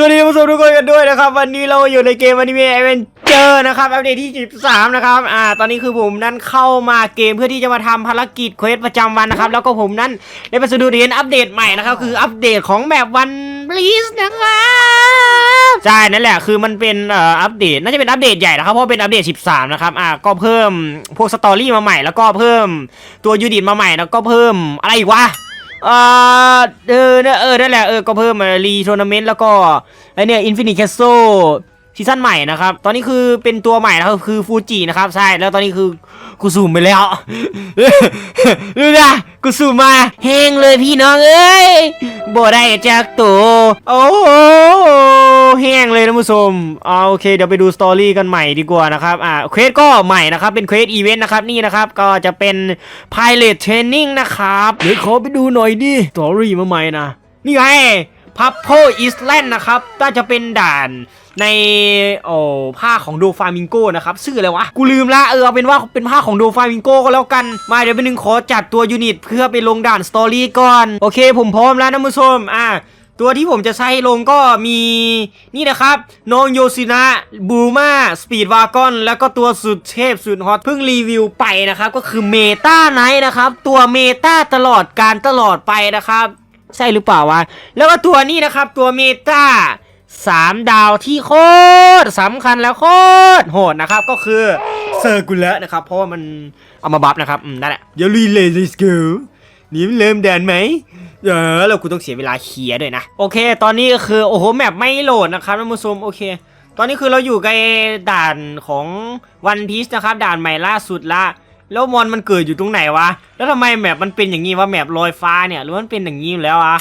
สวัสดีผู้ชมทุกคนกันด้วยนะครับ วันนี้เราอยู่ในเกมอนิเมะเอเวนเจอร์นะครับอัปเดตที่ 13 นะครับอ่าตอนนี้คือผมนั้นเข้ามาเกมเพื่อที่จะมาทำภารกิจเควสประจำวันนะครับ แล้วก็ผมนั้นได้ไปสะดุดเห็นอัปเดตใหม่นะครับ คืออัปเดตของแบบวันบลีสนะครับใช่นั่นแหละคือมันเป็นอ่ออัปเดตน่าจะเป็นอัปเดตใหญ่นะครับเพราะเป็นอัปเดต 13 นะครับอ่าก็เพิ่มพวกสตอรี่มาใหม่แล้วก็เพิ่มตัวยูนิตมาใหม่แล้วก็เพิ่มอะไรอีกวะ ออเออเออนั่นแหละเออก็เพิ่มมารีทัวร์นาเมนต์แล้วก็ไอเนี่ยอินฟินิตแคสโซซีซั่นใหม่นะครับ ตอนนี้คือเป็นตัวใหม่นะครับ คือฟูจินะครับ ใช่ แล้วตอนนี้คือกูซูมไปแล้วดูนะกูซูมมาแห้งเลยพี่น้องเอ้ย บ่ได้จากตัวโอ้แห้งเลยนะผู้ชมเอาโอเคเดี๋ยวไปดูสตอรี่กันใหม่ดีกว่านะครับอ่าเควสก็ใหม่นะครับเป็นเควสอีเวนต์นะครับนี่นะครับก็จะเป็น Pilot Training นะครับเดี๋ยวขอไปดูหน่อยดิสตอรี่มาใหม่นะนี่ไงพับโพอิสแลนด์นะครับน่าจะเป็นด่าน ในโอ้ผ้าของโดฟามิงโกนะครับชื่ออะไรวะ กูลืมละเออเอาเป็นว่าเป็นผ้าของโดฟามิงโกก็แล้วกัน มาเดี๋ยวไปหนึ่งขอจัดตัวยูนิต เพื่อไปลงด่านสตอรี่ก่อน โอเค ผมพร้อมแล้วนะผู้ชมอะตัวที่ผมจะใช้ลงก็มีนี่นะครับน้องโยซินะบูมาสปีดวากอนแล้วก็ตัวสุดเทพสุดฮอตเพิ่งรีวิวไปนะครับ ก็คือเมตาไนท์นะครับ ตัวเมตาตลอดการตลอดไปนะครับ ใช่หรือเปล่าวะ แล้วก็ตัวนี้นะครับตัวเมตา สามดาวที่โคตรสำคัญแล้วโคตรโหดนะครับ ก็คือเซอร์กุลเลนะครับ เพราะว่ามันเอามาบัฟนะครับอืมนั่นแหละเดี๋ยวรีเลยสกิลนี่เริ่มแดนไหมเออแล้วกูต้องเสียเวลาเคลียร์ด้วยนะ โอเค ตอนนี้ก็คือ โอ้โห แมปไม่โหลดนะครับท่านผู้ชมโอเค ตอนนี้คือเราอยู่ในด่านของวันพีชนะครับ ด่านใหม่ล่าสุดละแล้วมอนมันเกิดอยู่ตรงไหนวะ แล้วทำไมแมปมันเป็นอย่างนี้วะแมปลอยฟ้าเนี่ยหรือว่ามันเป็นอย่างนี้อยู่แล้วอะ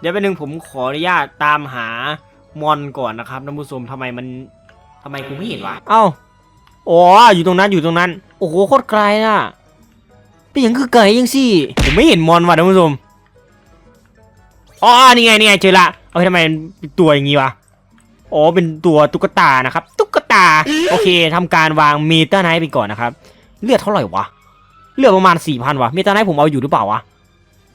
เดี๋ยวไปหนึ่งผมขออนุญาตตามหา มอนก่อนนะครับท่านผู้ชมทำไมมันทำไมกูไม่เห็นวะเอ้าอ๋ออยู่ตรงนั้นอยู่ตรงนั้น โอ้โหโคตรไกลน่ะเป็นอย่างคือไกลยังสิผมไม่เห็นมอนว่ะท่านผู้ชมอ๋อนี่ไงนี่ไงเจอละเอาทำไมเป็นตัวอย่างงี้วะอ๋อเป็นตัวตุ๊กตานะครับ ตุ๊กตาโอเคทำการวางเมตาไนท์ไปก่อนนะครับ เลือดเท่าไหร่วะเลือดประมาณสี่พันวะเมตาไนท์ผมเอาอยู่หรือเปล่าวะ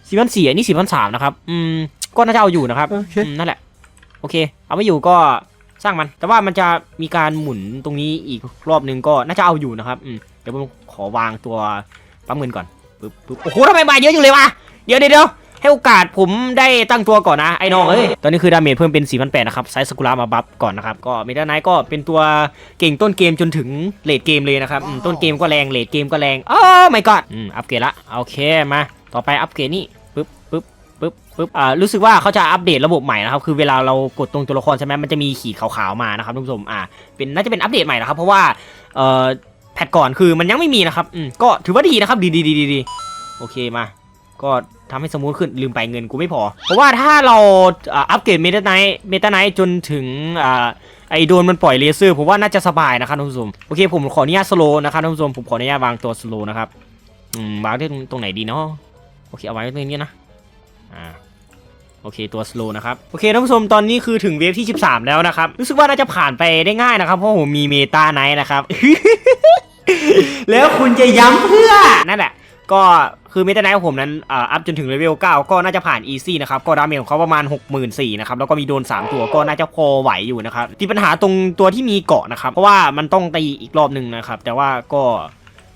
สี่พันสี่อันนี้สี่พันสามนะครับ อืมก็น่าจะเอาอยู่นะครับโอเคอืมนั่นแหละ โอเค เอาไม่อยู่ก็สร้างมัน แต่ว่ามันจะมีการหมุนตรงนี้อีกรอบนึงก็น่าจะเอาอยู่นะครับอืมเดี๋ยวผมขอวางตัวปั๊มเงินก่อนปึ๊บปึ๊บโอ้โหทำไมมาเยอะจังเลยวะเดี๋ยวเดี๋ยวเดี๋ยวให้โอกาสผมได้ตั้งตัวก่อนนะไอ้น้องเอ้ย ตอนนี้คือดาเมจเพิ่มเป็น 4 8 0 0 นะครับไซส์สกุลามาบัฟก่อนนะครับ ก็เมตาไนท์ก็เป็นตัวเก่งต้นเกมจนถึงเลดเกมเลยนะครับอืมต้นเกมก็แรงเลดเกมก็แรง โอ้ไม่กอดอืมอัปเกรดละ โอเคมา ต่อไปอัปเกรดนี่ ปึ๊บปึ๊บอ่ารู้สึกว่าเขาจะอัปเดตระบบใหม่นะครับคือเวลาเรากดตรงตัวละครใช่ไหมมันจะมีขีดขาวๆมานะครับท่านผู้ชมอ่าเป็นน่าจะเป็นอัปเดตใหม่นะครับเพราะว่าเอ่อแพทก่อนคือมันยังไม่มีนะครับอืมก็ถือว่าดีนะครับดีดีดีดีโอเคมา ก็ทำให้สมูทขึ้นลืมไปเงินกูไม่พอ เพราะว่าถ้าเราอ่าอัปเกรดเมตาไนท์เมตาไนท์จนถึงอ่าไอโดนมันปล่อยเลเซอร์ผมว่าน่าจะสบายนะครับท่านผู้ชมโอเคผมขออนุญาตสโลนะครับท่านผู้ชมผมขออนุญาตวางตัวสโลนะครับอืมวางที่ตรงไหนดีเนาะโอเคเอาไว้ตรงนี้นะ อ่าโอเคตัวสโลนะครับโอเคท่านผู้ชมตอนนี้คือถึงเวฟที่ 13 แล้วนะครับรู้สึกว่าน่าจะผ่านไปได้ง่ายนะครับเพราะผมมีเมตาไนท์นะครับ แล้วคุณจะย้ำเพื่อนั่นแหละก็คือเมตาไนท์ของผมนั้นอัพจนถึงเลเวล 9 ก็น่าจะผ่านอีซี่นะครับ ก็ดาเมจของเขาประมาณ 64,000นะครับ แล้วก็มีโดน 3 ตัวก็น่าจะพอไหวอยู่นะครับที่ปัญหาตรงตัวที่มีเกาะนะครับ เพราะว่ามันต้องตีอีกรอบหนึ่งนะครับ แต่ว่าก็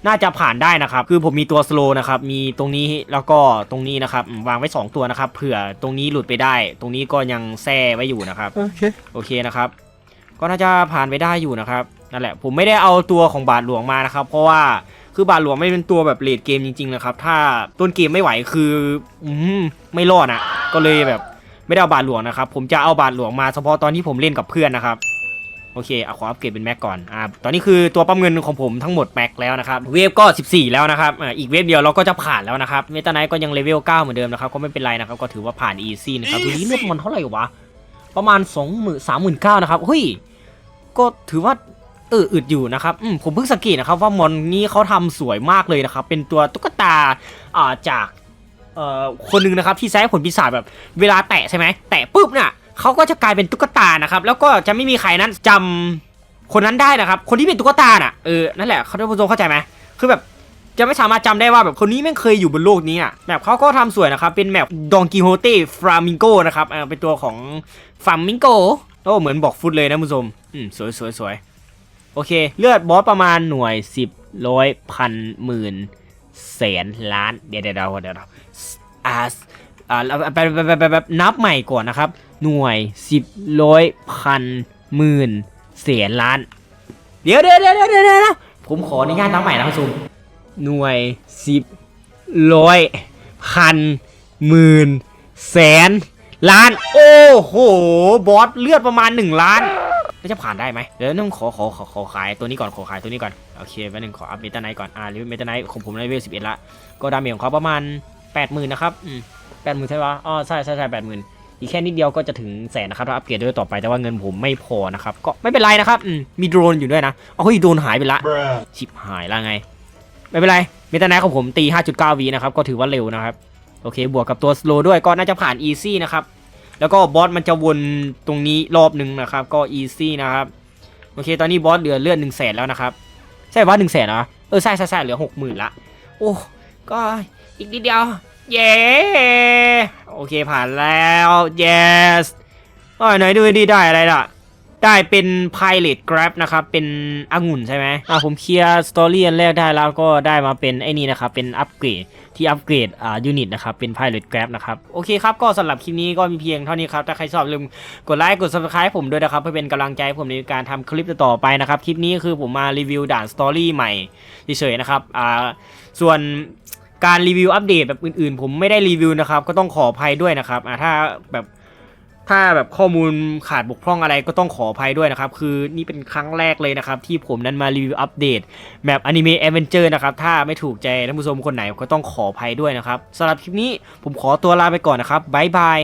น่าจะผ่านได้นะครับ คือผมมีตัวสโลนะครับ มีตรงนี้แล้วก็ตรงนี้นะครับอืมวางไว้ 2 ตัวนะครับ เผื่อตรงนี้หลุดไปได้ ตรงนี้ก็ยังแซ่ไว้อยู่นะครับ โอเค โอเคนะครับ ก็น่าจะผ่านไปได้อยู่นะครับ นั่นแหละ ผมไม่ได้เอาตัวของบาทหลวงมานะครับ เพราะว่าคือบาทหลวงไม่เป็นตัวแบบเลดเกมจริงๆนะครับ ถ้าต้นเกมไม่ไหวคือ อืมไม่รอดอะ ก็เลยแบบไม่ได้เอาบาทหลวงนะครับ ผมจะเอาบาทหลวงมาเฉพาะตอนที่ผมเล่นกับเพื่อนนะครับ โอเคเอาขออัปเกรดเป็นแม็กก่อนอ่าตอนนี้คือตัวปั๊มเงินของผมทั้งหมดแม็กแล้วนะครับเวฟก็ 14 แล้วนะครับอ่าอีกเวฟเดียวเราก็จะผ่านแล้วนะครับเมตาไนท์ก็ยังเลเวล9เหมือนเดิมนะครับก็ไม่เป็นไรนะครับก็ถือว่าผ่านอีซี่นะครับดูนี้เลือดมันเท่าไหร่วะประมาณ2 0 0 0 0 3 9 0 0นะครับเฮ้ยก็ถือว่าเอออึดอยู่นะครับอืมผมเพิ่งสังเกตนะครับว่ามอนนี้เขาทำสวยมากเลยนะครับ เป็นตัวตุ๊กตาอ่าจากเอ่อคนหนึ่งนะครับที่ใช้ผลปีศาจแบบเวลาแตะใช่ไหมแตะปุ๊บเนี่ย เขาก็จะกลายเป็นตุ๊กตานะครับ แล้วก็จะไม่มีใครนั้นจำคนนั้นได้นะครับ คนที่เป็นตุ๊กตาน่ะ เออ นั่นแหละเขาท่านผู้ชมเข้าใจไหมคือแบบจะไม่สามารถจำได้ว่าแบบคนนี้แม่งเคยอยู่บนโลกนี้อะแบบเขาก็ทำสวยนะครับ เป็นแบบดองกิโฮเต้ฟลามิงโกนะครับ เออ เป็นตัวของฟลามิงโกโอ้เหมือนบอกฟุตเลยนะผู้ชม อืม สวยสวยสวยโอเค เลือดบอสประมาณหน่วยสิบร้อยพันหมื่นแสนล้าน เดี๋ยวเดี๋ยวเดี๋ยวเดี๋ยวอ่าอ่าไปไปไปไปไปนับใหม่ก่อนนะครับ หน่วยสิบร้อยพันหมื่นแสนล้าน เดี๋ยวเดี๋ยวเดี๋ยวเดี๋ยวเดี๋ยวผมขออนุญาตนับใหม่นะคุณผู้ชมหน่วยสิบร้อยพันหมื่นแสนล้าน โอ้โห บอสเลือดประมาณ 1 ล้านแล้วจะผ่านได้ไหมเดี๋ยวต้องขอขอขอขอขายตัวนี้ก่อนขอขายตัวนี้ก่อน โอเคแป๊บนึงขออัพเมตาไนท์ก่อนอ่าลิเมตาไนท์ของผมเลเวล11ละ ก็ดาเมจของเขาประมาณ80,000นนะครับอืม80,000ใช่ปะอ๋อใช่ใช่ใช่80,000 อีกแค่นิดเดียวก็จะถึงแสนนะครับถ้าอัปเกรดด้วยต่อไปแต่ว่าเงินผมไม่พอนะครับก็ไม่เป็นไรนะครับอืมมีโดรนอยู่ด้วยนะเอาเฮ้ยโดรนหายไปละ Bruh. ชิบหายละไง ไม่เป็นไรเมตาไนท์ของผมตี 5.9วีนะครับก็ถือว่าเร็วนะครับโอเค บวกกับตัวสโลด้วยก็น่าจะผ่านอีซี่นะครับแล้วก็บอสมันจะวนตรงนี้รอบหนึ่งนะครับก็อีซี่นะครับโอเค ตอนนี้บอสเหลือเลือด1 0 0 0 0แสนแล้วนะครับใช่ว่า1 0 0 0 0แสนเหรอเออใช่ใช่ใช่เหลือ60,000ละโอ้ก็อีกนิดเดียว เย้โอเคผ่านแล้ว yes อ๋อไหนดูดีได้อะไรล่ะ ได้เป็น Pilot Grab นะครับ เป็นองุ่นใช่ไหมอ่าผมเคลียร์สตอรี่อันแรกได้แล้วก็ได้มาเป็นไอ้นี่นะครับ เป็นอัปเกรดที่อัปเกรดอ่ายูนิตนะครับ เป็น Pilot Grab นะครับ โอเคครับ ก็สำหรับคลิปนี้ก็มีเพียงเท่านี้ครับ ถ้าใครชอบลืมกดไลค์กด subscribe ผมด้วยนะครับ เพื่อเป็นกำลังใจผมในการทำคลิปต่อไปนะครับ คลิปนี้คือผมมารีวิวด่านสตอรี่ใหม่เฉยๆนะครับอ่าส่วน การรีวิวอัปเดตแบบอื่นๆ ผมไม่ได้รีวิวนะครับ ก็ต้องขออภัยด้วยนะครับอ่าถ้าแบบถ้าแบบข้อมูลขาดบกพร่องอะไรก็ต้องขออภัยด้วยนะครับ คือนี่เป็นครั้งแรกเลยนะครับ ที่ผมนั้นมารีวิวอัปเดตแบบอนิเมะแอดเวนเจอร์นะครับ ถ้าไม่ถูกใจท่านผู้ชมคนไหนก็ต้องขออภัยด้วยนะครับสำหรับคลิปนี้ผมขอตัวลาไปก่อนนะครับบ๊ายบาย